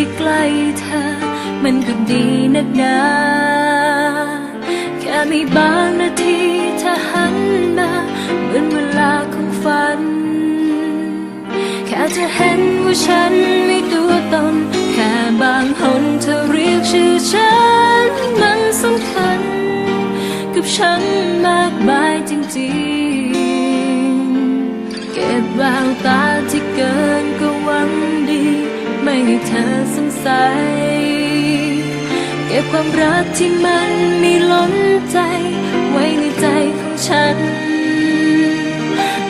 ที่ใกล้เธอ มันก็ดีนักหนาแค่มีบางนาทีเธอหันมาเหมือนเวลาของฝัน แค่จะเห็นว่าฉันมีตัวตน แค่บางหนเธอเรียกชื่อฉัน มันสำคัญ กับฉันมากมายจริงๆ เก็บแววตาที่เกินก็หวังดี ไม่ให้เธอ ใส เก็บความรักที่มันมีล้นใจ ไว้ในใจของฉัน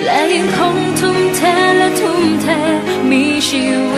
และยังคงทุ่มเทและทุ่มเทมีชีวิต